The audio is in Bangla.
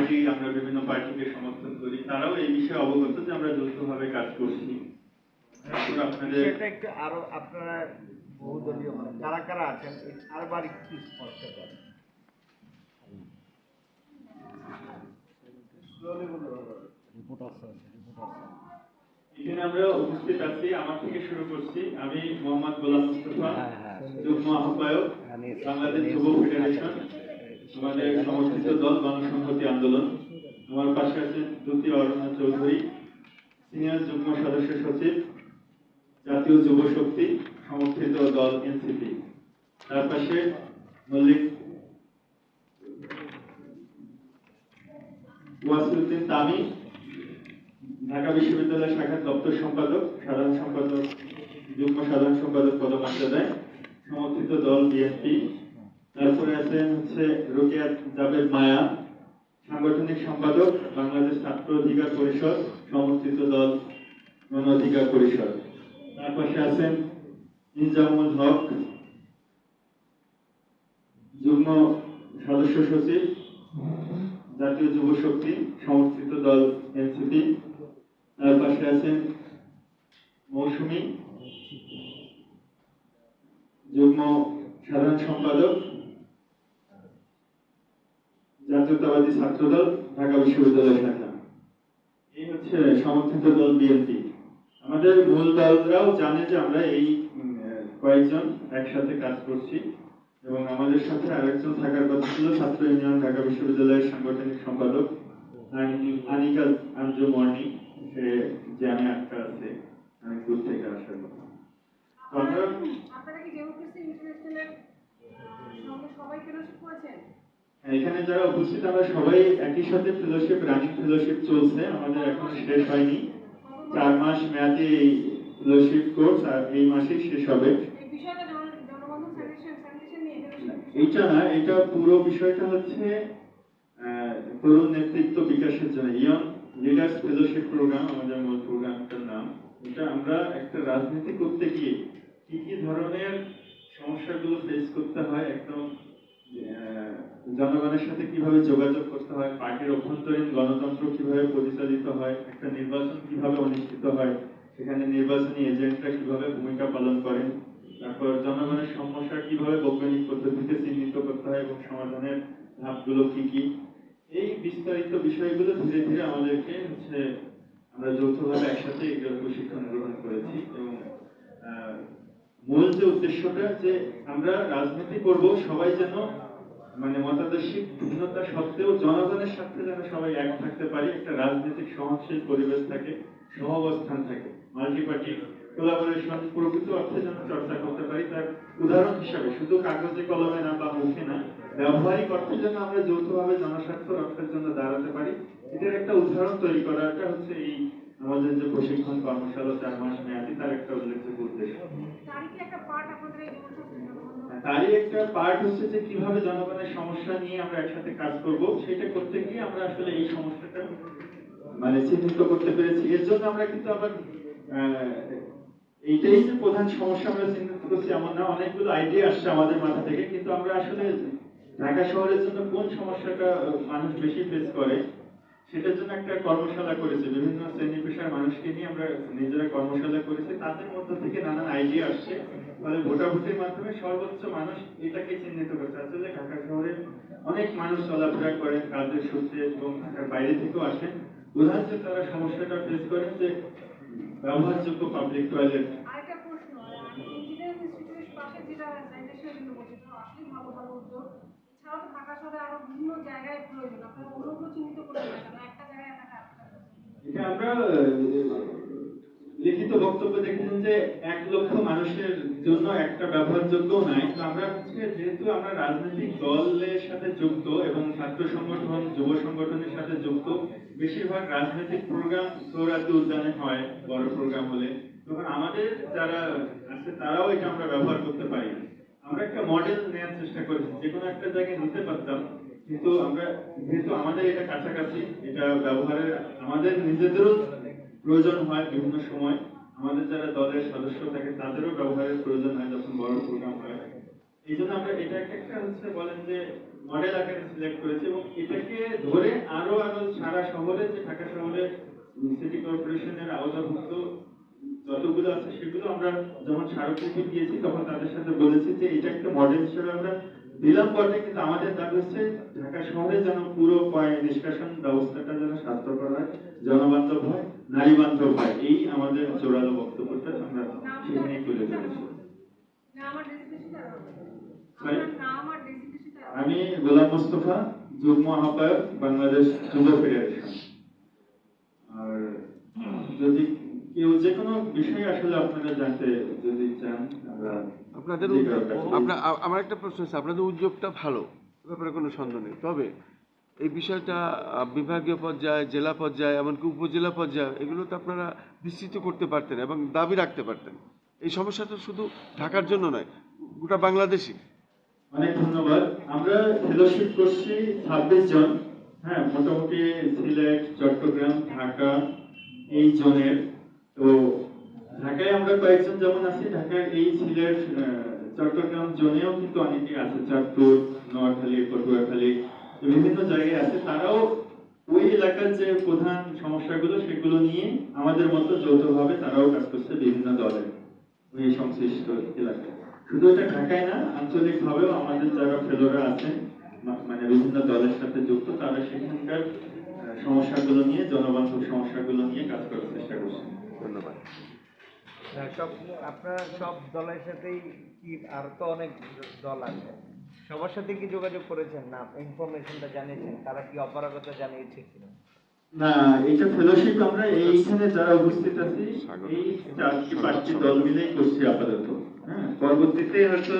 পার্টি আমরা বিভিন্ন পার্টিকে সমর্থন করি তারাও এই বিষয়ে অবগত যে আমরা যৌথভাবে কাজ করছি। আপনাদের একটু আরও আপনারা বহুদলীয় মানে কারা কারা আছেন আরবার একটু স্পষ্ট করেন। Slowly বললে ভালো হবে। এখানে আমরা উপস্থিত আছি আমার থেকে শুরু করছি। আমি মোহাম্মদ গোলাম মুস্তফা যুগ্ম আহ্বায়ক বাংলাদেশ যুব ফেডারেশন। আমাদের সমর্থিত দল গণসংহতি আন্দোলন। আমার পাশে আছেন দ্যুতি অরুণা চৌধুরী, সিনিয়র যুগ্ম সদস্য সচিব, জাতীয় যুব শক্তি, সমর্থিত দল এনসিপি। তার পাশে মল্লিক ওয়াসিউদ্দিন তামি, ঢাকা বিশ্ববিদ্যালয় শাখার দপ্তর সম্পাদক, সাধারণ সম্পাদক, যুগ্ম সাধারণ সম্পাদক পদমর্যাদায় সমর্থিত দল বিএনপি। তারপরে আছেন হচ্ছে রোকেয়া মায়া, সাংগঠনিক সম্পাদক, বাংলাদেশ ছাত্র অধিকার পরিষদ, সমর্থিত দল, গণ অধিকার পরিষদ। তার পাশে আছেন নিজামুল হক, যুগ্ম সদস্য সচিব, জাতীয় যুব শক্তি সমর্থিত দল এনসিপি তার পাশে আছেন মৌসুমী যুগ্ম সাধারণ সম্পাদক জাতীয়তাবাদী ছাত্রদল ঢাকা বিশ্ববিদ্যালয় শাখা। এই হচ্ছে সমর্থিত দল বিএনপি। আমাদের মূল দলরাও জানে যে আমরা এই কয়েকজন একসাথে কাজ করছি এবং আমাদের সাথে আরেকজন থাকার কথা ছিল ছাত্র ইউনিয়ন ঢাকা বিশ্ববিদ্যালয়ের সাংগঠনিক সম্পাদক আনি- আনিকা আঞ্জু মর্নি। সে জ্যামে আটকা আছে। অনেক দূর থেকে আসার কথা। আপনারা কি ডেমোক্রেসি ইন্টারন্যাশনালের সবাই ফেলোশিপ করেছেন? এখানে যারা উপস্থিত আমরা সবাই একই সাথে ফেলোশিপ রানিং ফেলোশিপ চলছে। আমাদের এখন শেষ হয়নি। চার মাস মেয়াদি এই ফেলোশিপ কোর্স আর এই মাসেই শেষ হবে। এইটা না এটা পুরো বিষয়টা হচ্ছে তরুণ নেতৃত্ব বিকাশের জন্য। ইয়ং লিডার্স ফেলোশিপ প্রোগ্রাম আমাদের মূল প্রোগ্রামটার নাম। এটা আমরা একটা রাজনীতি করতে গিয়ে কি কি ধরনের সমস্যাগুলো ফেস করতে হয় একদম জনগণের সাথে কীভাবে যোগাযোগ করতে হয়, পার্টির অভ্যন্তরীণ গণতন্ত্র কীভাবে পরিচালিত হয়, একটা নির্বাচন কীভাবে অনুষ্ঠিত হয়, সেখানে নির্বাচনী এজেন্টরা কীভাবে ভূমিকা পালন করেন, তারপর জনগণের সমস্যা কীভাবে বৈজ্ঞানিক পদ্ধতিতে চিহ্নিত করতে হয় এবং সমাধানের ধাপগুলো কি কি, এই বিস্তারিত বিষয়গুলো ধীরে ধীরে আমাদেরকে হচ্ছে আমরা যৌথভাবে একসাথে এগুলো প্রশিক্ষণ গ্রহণ করেছি এবং মূল যে উদ্দেশ্যটা যে আমরা রাজনীতি করব, সবাই যেন মানে মতাদর্শিক ভিন্নতা সত্ত্বেও জনগণের সাথে যেন সবাই এক থাকতে পারি, একটা রাজনৈতিক সহনশীল পরিবেশ থাকে, সহাবস্থান থাকে। মাল্টি পার্টি কোলাবোরেশন প্রকৃত অর্থে যেন চর্চা করতে পারি, তার উদাহরণ হিসাবে শুধু কাগজে কলমে না বা মুখে না, ব্যবহারিক অর্থে যেন আমরা যৌথভাবে জনস্বার্থ রক্ষার জন্য দাঁড়াতে পারি, এটার একটা উদাহরণ তৈরি করাটা হচ্ছে এই আমাদের যে প্রশিক্ষণ কর্মশালা চার মাস মেয়াদি তার একটা উল্লেখযোগ্য উদ্দেশ্য। তারই একটা পার্ট পার্ট হচ্ছে যে কীভাবে জনগণের সমস্যা নিয়ে আমরা একসাথে কাজ করব সেটা করতে গিয়ে আমরা আসলে এই সমস্যাটা মানে চিহ্নিত করতে পেরেছি। এর জন্য আমরা কিন্তু আবার এইটাই যে প্রধান সমস্যা আমরা চিহ্নিত করছি এমন না অনেকগুলো আইডিয়া আসছে আমাদের মাথা থেকে কিন্তু আমরা আসলে ঢাকা শহরের জন্য কোন সমস্যাটা মানুষ বেশি ফেস করে সেটার জন্য একটা কর্মশালা করেছি। বিভিন্ন শ্রেণি পেশার মানুষকে নিয়ে আমরা নিজেরা কর্মশালা করেছি। তাদের মধ্য থেকে নানান আইডিয়া আসছে। ফলে ভোটাভুটির মাধ্যমে সর্বোচ্চ মানুষ এটাকে চিহ্নিত করছে। আসলে ঢাকা শহরে অনেক মানুষ চলাফেরা করেন কাজের সূত্রে এবং ঢাকার বাইরে থেকেও আসেন। যে তারা সমস্যাটা ফেস করেন যে ব্যবহারযোগ্য পাবলিক টয়লেট প্রশ্ন ইঞ্জিনিয়ারিং ইনস্টিটিউটের পাশে যেটা ভালো ভালো উদ্যোগ। এছাড়াও ঢাকা শহরে আরও বিভিন্ন জায়গায় প্রয়োজন। আপনারা অন্যগুলো চিহ্নিত না একটা জায়গায় আমরা লিখিত বক্তব্য দেখেছেন যে এক লক্ষ মানুষের জন্য একটা ব্যবহারযোগ্য নাই। তো আমরা হচ্ছে যেহেতু আমরা রাজনৈতিক দলের সাথে যুক্ত এবং ছাত্র সংগঠন, যুব সংগঠনের সাথে যুক্ত, বেশিরভাগ রাজনৈতিক প্রোগ্রাম সৌরাতে উদ্যানে হয়, বড় প্রোগ্রাম হলে তখন আমাদের যারা আছে, তারাও এটা আমরা ব্যবহার করতে পারি। আমরা একটা মডেল নেওয়ার চেষ্টা করেছি, যে কোনো একটা জায়গায় নিতে পারতাম, কিন্তু আমরা যেহেতু আমাদের এটা কাছাকাছি, এটা ব্যবহারের আমাদের নিজেদেরও প্রয়োজন হয় বিভিন্ন সময়। আমাদের যারা দলের সদস্য থাকে, তাদেরও ব্যবহারের প্রয়োজন হয় যখন বড় প্রোগ্রাম হয়। এই জন্য আমরা এটা একটা হচ্ছে বলেন যে মডেল আকারে সিলেক্ট করেছি এবং এটাকে ধরে আরও আরও সারা শহরে, যে ঢাকা শহরে সিটি কর্পোরেশনের আওতাভুক্ত যতগুলো আছে সেগুলো আমরা যখন স্মারকলিপি দিয়েছি তখন তাদের সাথে বলেছি যে এটা একটা মডেল হিসেবে আমরা দিলাম বটে কিন্তু আমাদের দাবি হচ্ছে ঢাকা শহরে যেন পুরো পয় নিষ্কাশন ব্যবস্থাটা যেন স্বাস্থ্যকর হয় জনবান্ধব হয় নারী বান্ধব হয় এই আমাদের জোরালো বক্তব্যটা আমরা সেখানে তুলে ধরেছি। আমি গোলাম মোস্তফা যুগ্ম আহ্বায়ক বাংলাদেশ যুব ফেডারেশন আর যদি কেউ যে কোনো বিষয়ে আসলে আপনারা জানতে যদি চান আমরা আপনাদের আপনার আমার একটা প্রশ্ন আছে আপনাদের উদ্যোগটা ভালো? ব্যাপারে কোনো সন্দেহ নেই। তবে এই বিষয়টা বিভাগীয় পর্যায়ে জেলা পর্যায়ে এমনকি উপজেলা পর্যায়ে এগুলো তো আপনারা বিস্তৃত করতে পারতেন এবং দাবি রাখতে পারতেন। এই সমস্যাটা শুধু ঢাকার জন্য নয় গোটা বাংলাদেশি অনেক ধন্যবাদ। আমরা ফেলোশিপ করছি ছাব্বিশ জন। হ্যাঁ মোটামুটি সিলেট চট্টগ্রাম ঢাকা এই জোনের। তো ঢাকায় আমরা কয়েকজন যেমন আছি, ঢাকার এই সিলেট চট্টগ্রাম জোনেও কিন্তু অনেকে আছে, চাঁদপুর, নোয়াখালী, পটুয়াখালী, বিভিন্ন জায়গায় আছে। তারাও ওই এলাকার যে প্রধান সমস্যাগুলো, সেগুলো নিয়ে আমাদের মতো যৌথভাবে তারাও কাজ করছে বিভিন্ন দলে, ওই সংশ্লিষ্ট এলাকায়। শুধু এটা ঢাকায় না আঞ্চলিক ভাবেও আমাদের যারা ফেলোরা আছেন মানে বিভিন্ন দলের সাথে যুক্ত, তারা সেখানকার সমস্যাগুলো নিয়ে জনবান্ধব সমস্যাগুলো নিয়ে কাজ করার চেষ্টা করছেন। ধন্যবাদ। সব আপনার সব দলের সাথেই কি, আর তো অনেক দল আছে। সবার সাথে কি যোগাযোগ করেছেন? না ইনফরমেশনটা জানিয়েছেন। তারা কি অপারগতা জানিয়েছে কিনা? না, এটা ফেলোশিপ আমরা এইখানে যারা উপস্থিত আছি, এই চারটি পাঁচটি দল মিলেই করছি আপাতত। হ্যাঁ পরবর্তীতে হয়তো